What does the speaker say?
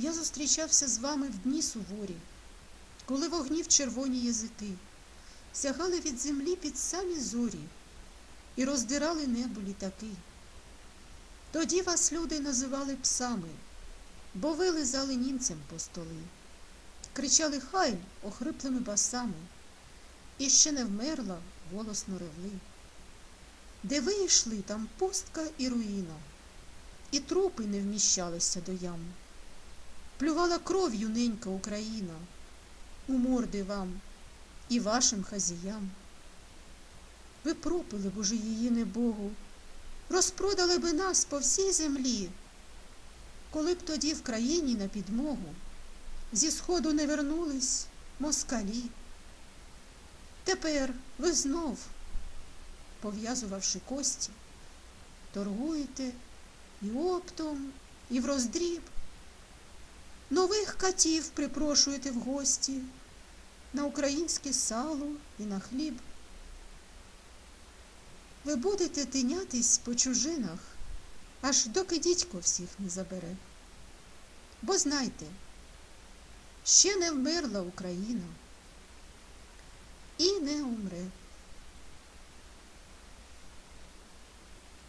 Я зустрічався з вами в дні суворі, коли вогнів червоні язики сягали від землі під самі зорі і роздирали небо літаки. Тоді вас люди називали псами, бо ви лизали німцям по столи, кричали хайль охриплими басами, і ще не вмерла голосно ревли. Де ви йшли, там пустка і руїна, і трупи не вміщалися до ям. Плювала кров'ю ненька Україна, у морди вам і вашим хазіям. Ви пропили б уже її небогу, розпродали би нас по всій землі, коли б тоді в країні на підмогу зі сходу не вернулись москалі. Тепер ви знов, пов'язувавши кості, торгуєте і оптом, і в роздріб. Нових катів припрошуєте в гості на українське сало і на хліб. Ви будете тинятись по чужинах, аж доки дідько всіх не забере. Бо знайте, ще не вмерла Україна і не умре.